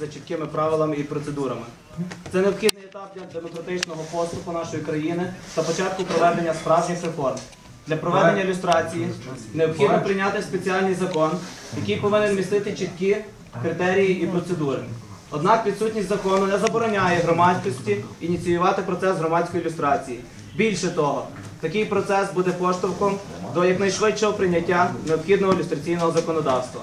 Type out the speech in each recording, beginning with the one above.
за чіткими правилами і процедурами. Це необхідний етап для демократичного поступу нашої країни та початку проведення справжніх реформ. Для проведення ілюстрації необхідно прийняти спеціальний закон, який повинен містити чіткі критерії і процедури. Однак відсутність закону не забороняє громадськості ініціювати процес громадської ілюстрації. Більше того, такий процес буде поштовхом до якнайшвидшого прийняття необхідного ілюстраційного законодавства.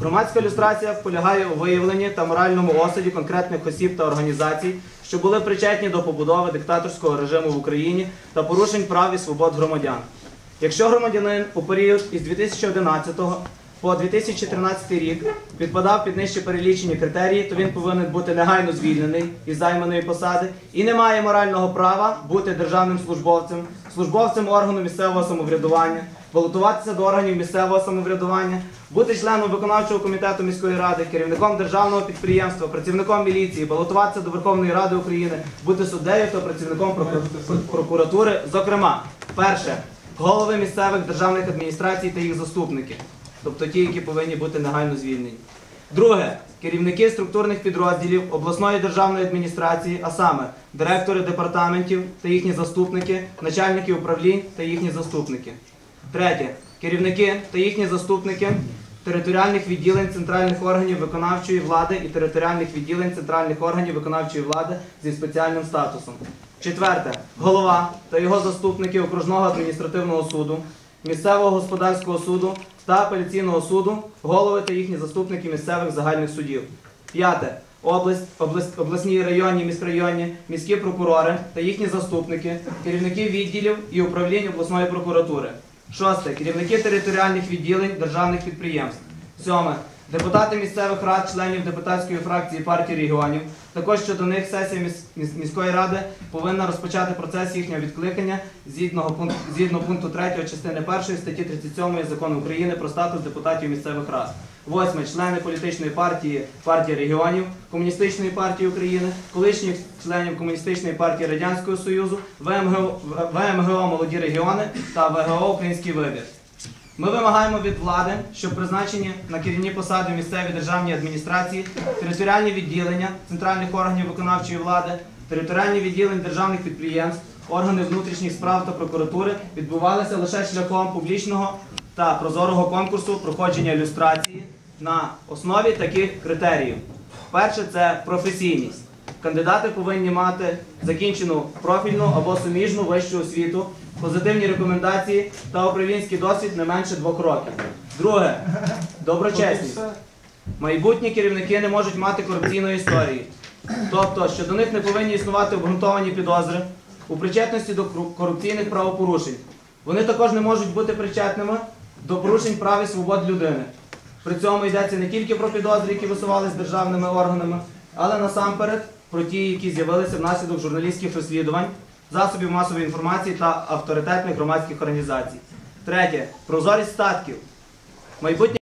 Громадська ілюстрація полягає у виявленні та моральному осуді конкретних осіб та організацій, що були причетні до побудови диктаторського режиму в Україні та порушень прав і свобод громадян. Якщо громадянин у період із 2011 по 2014 рік підпадав під нижче перелічені критерії, то він повинен бути негайно звільнений із займаної посади і не має морального права бути державним службовцем, службовцем органу місцевого самоврядування, балотуватися до органів місцевого самоврядування, бути членом виконавчого комітету міської ради, керівником державного підприємства, працівником міліції, балотуватися до Верховної Ради України, бути суддею та працівником прокуратури. Зокрема, перше голови місцевих державних адміністрацій та їх заступники, тобто ті, які повинні бути негайно звільнені. Друге керівники структурних підрозділів обласної державної адміністрації, а саме директори департаментів та їхні заступники, начальники управлінь та їхні заступники. Третє керівники та їхні заступники територіальних відділень центральних органів виконавчої влади і територіальних відділень центральних органів виконавчої влади зі спеціальним статусом. Четверте голова та його заступники окружного адміністративного суду, місцевого господарського суду та апеляційного суду, голови та їхні заступники місцевих загальних судів. П'яте область, область, обласні районні, міськрайонні, міські прокурори та їхні заступники, керівники відділів і управлінь обласної прокуратури. Шосте керівники територіальних відділень державних підприємств. Сьоме депутати місцевих рад, членів депутатської фракції партії регіонів. Також щодо них сесія міс- міс- міської ради повинна розпочати процес їхнього відкликання згідно пункту, згідно пункту 3 частини 1 статті 37 закону України про статус депутатів місцевих рад. Восьме члени політичної партії партії регіонів, комуністичної партії України, колишніх членів комуністичної партії Радянського Союзу, ВМГО, ВМГО Молоді регіони та ВГО Український вибір. Ми вимагаємо від влади, щоб призначені на керівні посади місцеві державні адміністрації, територіальні відділення центральних органів виконавчої влади, територіальні відділення державних підприємств, органи внутрішніх справ та прокуратури відбувалися лише шляхом публічного та прозорого конкурсу проходження ілюстрації на основі таких критеріїв. Перше це професійність. Кандидати повинні мати закінчену профільну або суміжну вищу освіту, позитивні рекомендації та управлінський досвід не менше двох років. Друге доброчесність. Майбутні керівники не можуть мати корупційної історії. Тобто, що до них не повинні існувати обґрунтовані підозри у причетності до корупційних правопорушень. Вони також не можуть бути причетними до порушень прав і свобод людини. При цьому йдеться не тільки про підозри, які висувалися державними органами, але насамперед про ті, які з'явилися внаслідок журналістських розслідувань, засобів масової інформації та авторитетних громадських організацій. Третє прозорість статків. Майбутні